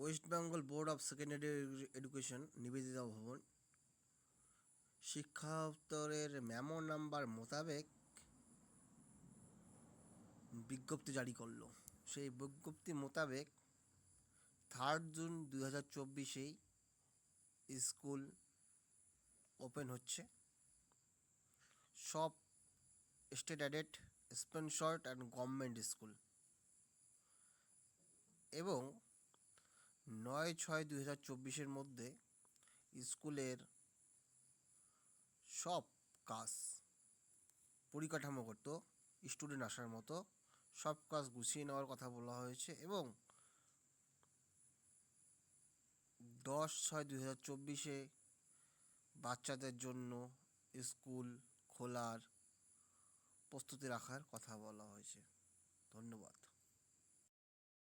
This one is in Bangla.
West Bengal board of secondary education Nivedita Bhavan শিক্ষা দপ্তরের মেমো নাম্বার মোতাবেক বিজ্ঞপ্তি জারি করল। সেই বিজ্ঞপ্তি মোতাবেক থার্ড জুন দুই হাজার চব্বিশেই স্কুল ওপেন হচ্ছে। সব state aided sponsored and government school এবং নয় ছয় দুই হাজার চব্বিশের মধ্যে স্কুলের সব কাজ পরিকাঠামোগত স্টুডেন্ট আসার মতো সব কাজ গুছিয়ে নেওয়ার কথা বলা হয়েছে এবং দশ ছয় দুই হাজার চব্বিশে বাচ্চাদের জন্য স্কুল খোলার প্রস্তুতি রাখার কথা বলা হয়েছে। ধন্যবাদ।